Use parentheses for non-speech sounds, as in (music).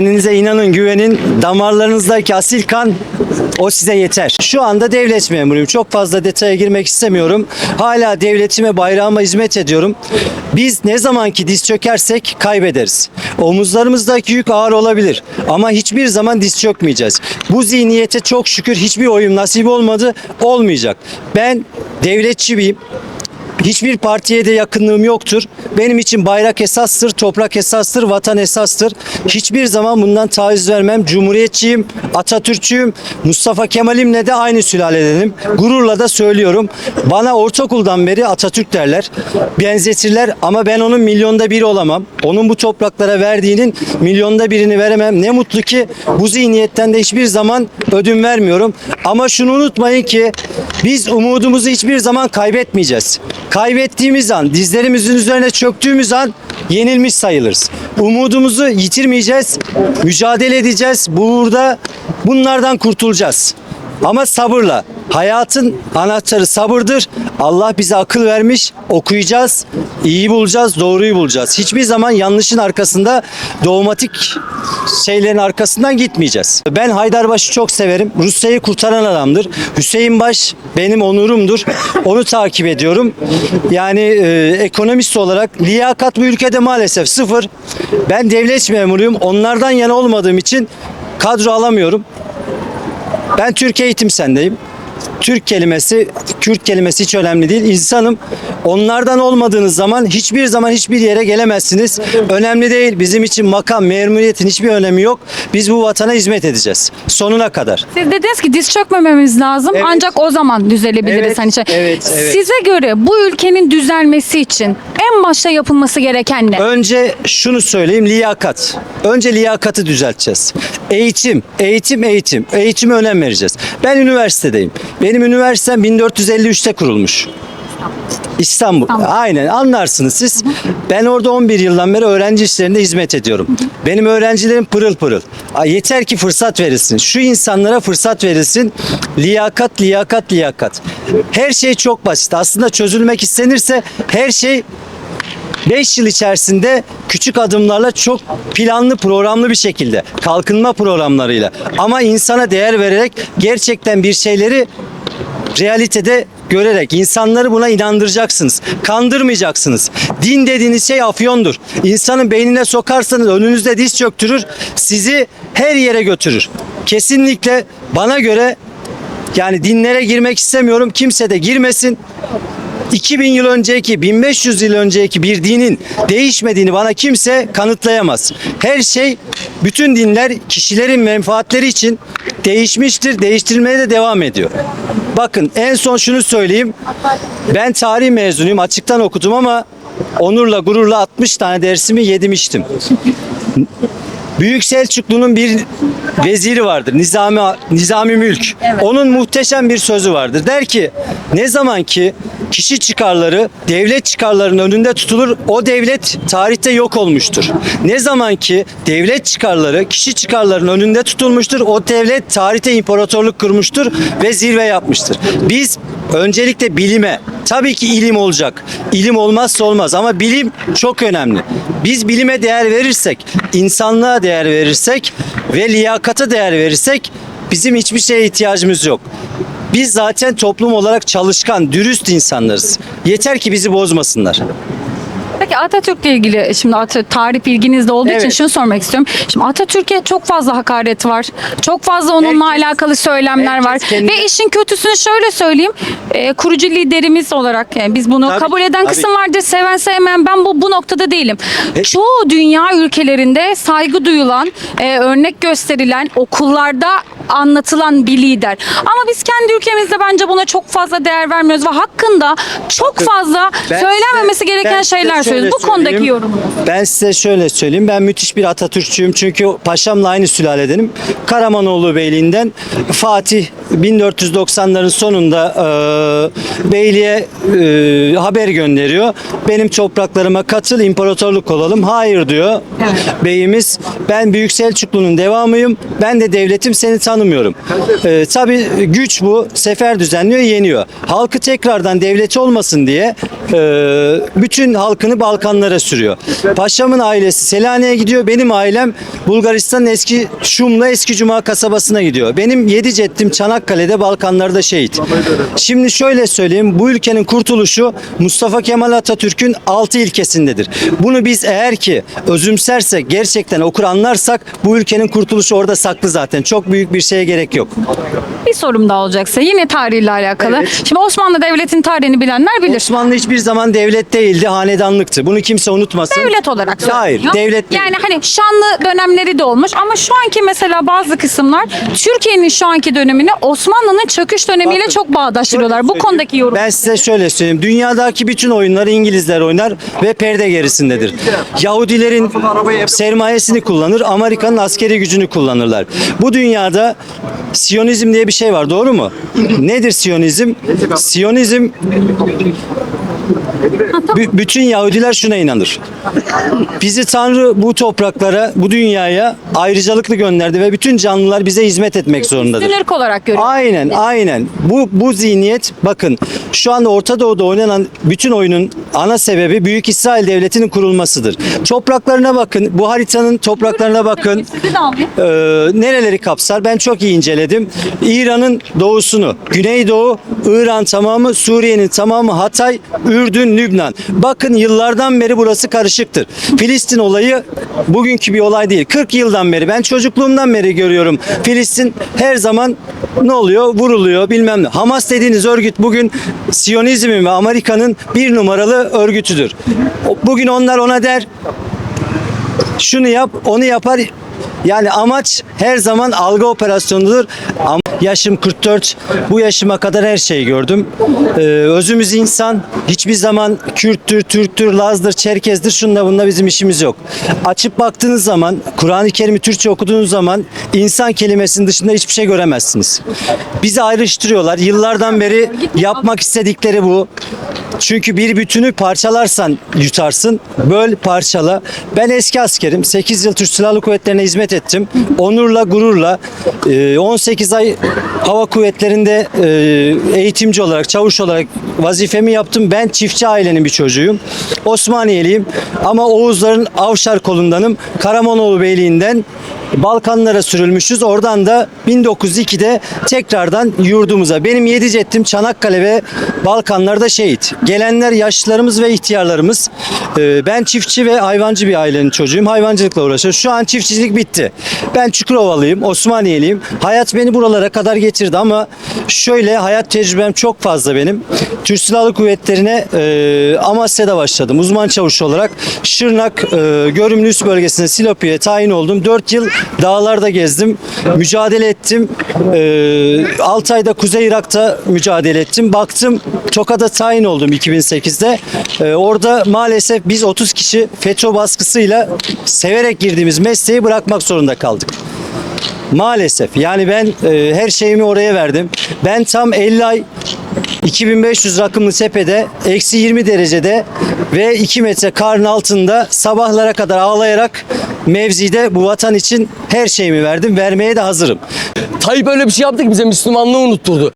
Kendinize inanın, güvenin. Damarlarınızdaki asil kan o size yeter. Şu anda devlet memuruyum. Çok fazla detaya girmek istemiyorum. Hala devletime, bayrağıma hizmet ediyorum. Biz ne zaman ki diz çökersek kaybederiz. Omuzlarımızdaki yük ağır olabilir ama hiçbir zaman diz çökmeyeceğiz. Bu zihniyete çok şükür hiçbir oyun nasip olmadı, olmayacak. Ben devletçi miyim? Hiçbir partiye de yakınlığım yoktur. Benim için bayrak esastır, toprak esastır, vatan esastır. Hiçbir zaman bundan taviz vermem. Cumhuriyetçiyim, Atatürkçüyüm. Mustafa Kemal'imle de aynı sülaledenim. Gururla da söylüyorum. Bana ortaokuldan beri Atatürk derler. Benzetirler ama ben onun milyonda biri olamam. Onun bu topraklara verdiğinin milyonda birini veremem. Ne mutlu ki bu zihniyetten de hiçbir zaman ödün vermiyorum. Ama şunu unutmayın ki biz umudumuzu hiçbir zaman kaybetmeyeceğiz. Kaybettiğimiz an, dizlerimizin üzerine çöktüğümüz an yenilmiş sayılırız. Umudumuzu yitirmeyeceğiz, mücadele edeceğiz. Bu uğurda bunlardan kurtulacağız. Ama sabırla. Hayatın anahtarı sabırdır. Allah bize akıl vermiş. Okuyacağız, iyi bulacağız, doğruyu bulacağız. Hiçbir zaman yanlışın arkasında dogmatik şeylerin arkasından gitmeyeceğiz. Ben Haydarbaş'ı çok severim. Rusya'yı kurtaran adamdır. Hüseyin Baş benim onurumdur. Onu takip ediyorum. Yani e, ekonomist olarak liyakat bu ülkede maalesef sıfır. Ben devlet memuruyum. Onlardan yana olmadığım için kadro alamıyorum. Ben Türk eğitim sendeyim. Türk kelimesi, Kürt kelimesi hiç önemli değil. İnsanım. Onlardan olmadığınız zaman hiçbir zaman hiçbir yere gelemezsiniz. Önemli değil. Bizim için makam, memuriyetin hiçbir önemi yok. Biz bu vatana hizmet edeceğiz. Sonuna kadar. Siz dediniz ki diz çökmememiz lazım Evet. ancak o zaman düzelebiliriz. Evet, hani şey. evet, evet. Size göre bu ülkenin düzelmesi için başta yapılması gereken ne? Önce şunu söyleyeyim liyakat. Önce liyakatı düzelteceğiz. Eğitim, eğitim, eğitim. Eğitime önem vereceğiz. Ben üniversitedeyim. Benim üniversitem 1453'te kurulmuş. İstanbul. Tamam. Aynen anlarsınız siz. Ben orada 11 yıldan beri öğrenci işlerinde hizmet ediyorum. Benim öğrencilerim pırıl pırıl. Yeter ki fırsat verilsin. Şu insanlara fırsat verilsin. Liyakat, liyakat, liyakat. Her şey çok basit. Aslında çözülmek istenirse her şey 5 yıl içerisinde küçük adımlarla çok planlı programlı bir şekilde kalkınma programlarıyla ama insana değer vererek gerçekten bir şeyleri realitede görerek insanları buna inandıracaksınız. Kandırmayacaksınız. Din dediğiniz şey afyondur. İnsanın beynine sokarsanız önünüzde diz çöktürür. Sizi her yere götürür. Kesinlikle bana göre yani dinlere girmek istemiyorum. Kimse de girmesin. 2000 yıl önceki, 1500 yıl önceki bir dinin değişmediğini bana kimse kanıtlayamaz. Her şey, bütün dinler kişilerin menfaatleri için değişmiştir, değiştirilmeye de devam ediyor. Bakın en son şunu söyleyeyim. Ben tarih mezunuyum, açıktan okudum ama onurla, gururla 60 tane dersimi yedim içtim. Büyük Selçuklu'nun bir veziri vardır. Nizami Nizami Mülk. Onun muhteşem bir sözü vardır. Der ki ne zaman ki kişi çıkarları devlet çıkarlarının önünde tutulur o devlet tarihte yok olmuştur. Ne zaman ki devlet çıkarları kişi çıkarlarının önünde tutulmuştur o devlet tarihte imparatorluk kurmuştur ve zirve yapmıştır. Biz öncelikle bilime tabii ki ilim olacak. İlim olmazsa olmaz ama bilim çok önemli. Biz bilime değer verirsek, insanlığa değer verirsek ve liyakata değer verirsek bizim hiçbir şeye ihtiyacımız yok. Biz zaten toplum olarak çalışkan, dürüst insanlarız. Yeter ki bizi bozmasınlar. Peki Atatürk'le ilgili şimdi Atatürk, tarih bilginiz de olduğu için Evet. şunu sormak istiyorum. Şimdi Atatürk'e çok fazla hakaret var. Çok fazla onunla Herkes- alakalı söylemler var. herkes kendine- Ve işin kötüsünü şöyle söyleyeyim. e, kurucu liderimiz olarak yani biz bunu Tabii, kabul eden tabii. kısım vardır. Seven sevmeyen ben bu bu noktada değilim. E- Çoğu dünya ülkelerinde saygı duyulan, e, örnek gösterilen, okullarda anlatılan bir lider. Ama biz kendi ülkemizde bence buna çok fazla değer vermiyoruz ve hakkında çok Bakın, fazla ben söylenmemesi size- gereken ben size şeyler şöyle söylüyoruz. Bu konudaki yorumunuz. Ben size şöyle söyleyeyim. Ben müthiş bir Atatürkçüyüm. Çünkü paşamla aynı sülaledenim. Karamanoğlu Beyliği'nden Fatih 1490'ların sonunda e, Beyliğe e, haber gönderiyor. Benim topraklarıma katıl imparatorluk olalım. Hayır diyor beyimiz. Ben Büyük Selçuklu'nun devamıyım. Ben de devletim seni tanımıyorum. Ee, tabii güç bu. Sefer düzenliyor, yeniyor. Halkı tekrardan devleti olmasın diye e, bütün halkını Balkanlara sürüyor. Paşamın ailesi Selanik'e gidiyor. Benim ailem Bulgaristan'ın eski Şumlu Eski Cuma kasabasına gidiyor. Benim yedi ceddim Çanakkale'de Balkanlarda şehit. Şimdi şöyle söyleyeyim. Bu ülkenin kurtuluşu Mustafa Kemal Atatürk'ün altı ilkesindedir. Bunu biz eğer ki özümsersek, gerçekten okur anlarsak bu ülkenin kurtuluşu orada saklı zaten. Çok büyük bir şeye gerek yok. Bir sorum daha olacaksa yine tarihle alakalı. Evet. Şimdi Osmanlı Devleti'nin tarihini bilenler bilir. Osmanlı hiçbir zaman devlet değildi, hanedanlıktı. Bunu kimse unutmasın. Devlet olarak Hayır, söyleniyor. devlet değil. Yani hani şanlı dönemleri de olmuş ama şu anki mesela bazı kısımlar Türkiye'nin şu anki dönemini Osmanlı'nın çöküş dönemiyle Bakın, çok bağdaştırıyorlar. Bu konudaki yorum. Ben size şöyle söyleyeyim. Dünyadaki bütün oyunları İngilizler oynar ve perde gerisindedir. Yahudilerin sermayesini kullanır, Amerika'nın askeri gücünü kullanırlar. Bu dünyada Siyonizm diye bir şey var, doğru mu? Nedir Siyonizm? Siyonizm (laughs) Bü- bütün Yahudiler şuna inanır. Bizi Tanrı bu topraklara, bu dünyaya ayrıcalıklı gönderdi ve bütün canlılar bize hizmet etmek zorundadır. Üstün ırk olarak görüyor. Aynen aynen. Bu bu zihniyet bakın şu anda Orta Doğu'da oynanan bütün oyunun ana sebebi Büyük İsrail Devleti'nin kurulmasıdır. Topraklarına bakın. Bu haritanın topraklarına bakın. Sizi de alayım. Ee, nereleri kapsar? Ben çok iyi inceledim. İran'ın doğusunu, Güneydoğu, İran tamamı, Suriye'nin tamamı, Hatay, Ürdün, Lübnan. Bakın yıllardan beri burası karışıktır. Filistin olayı bugünkü bir olay değil. 40 yıldan beri ben çocukluğumdan beri görüyorum. Filistin her zaman ne oluyor? Vuruluyor bilmem ne. Hamas dediğiniz örgüt bugün Siyonizmin ve Amerika'nın bir numaralı örgütüdür. Bugün onlar ona der şunu yap, onu yapar. Yani amaç her zaman algı operasyonudur. Ama yaşım 44. Bu yaşıma kadar her şeyi gördüm. Ee, özümüz insan. Hiçbir zaman Kürttür, Türktür, Lazdır, Çerkezdir. Şunda bunda bizim işimiz yok. Açıp baktığınız zaman, Kur'an-ı Kerim'i Türkçe okuduğunuz zaman insan kelimesinin dışında hiçbir şey göremezsiniz. Bizi ayrıştırıyorlar. Yıllardan beri yapmak istedikleri bu. Çünkü bir bütünü parçalarsan yutarsın. Böl, parçala. Ben eski askerim. 8 yıl Türk Silahlı Kuvvetleri'ne hizmet ettim. Onurla, gururla. e, 18 ay hava kuvvetlerinde e, eğitimci olarak, çavuş olarak vazifemi yaptım. Ben çiftçi ailenin bir çocuğuyum. Osmaniyeliyim. Ama Oğuzların Avşar kolundanım. Karamonoğlu Beyliği'nden Balkanlara sürülmüşüz. Oradan da 1902'de tekrardan yurdumuza. Benim yedi ceddim Çanakkale ve Balkanlarda şehit. Gelenler yaşlılarımız ve ihtiyarlarımız. Ee, Ben çiftçi ve hayvancı bir ailenin çocuğuyum. Hayvancılıkla uğraşıyorum. Şu an çiftçilik bitti. Ben Çukurovalıyım, Osmaniyeliyim. Hayat beni buralara kadar getirdi ama şöyle hayat tecrübem çok fazla benim. Türk Silahlı Kuvvetleri'ne e, Amasya'da başladım. Uzman çavuş olarak Şırnak e, Görümlü Üst bölgesine Silopi'ye tayin oldum. 4 yıl dağlarda gezdim. Mücadele ettim. E, 6 ayda Kuzey Irak'ta mücadele ettim. Baktım Tokat'a tayin oldum 2008'de. E, orada maalesef biz 30 kişi FETÖ baskısıyla severek girdiğimiz mesleği bırakmak zorunda kaldık. Maalesef. Yani ben e, her şeyimi oraya verdim. Ben tam 50 ay 2500 rakımlı tepede eksi 20 derecede ve 2 metre karın altında sabahlara kadar ağlayarak mevzide bu vatan için her şeyimi verdim. Vermeye de hazırım. Tayyip öyle bir şey yaptı ki bize Müslümanlığı unutturdu.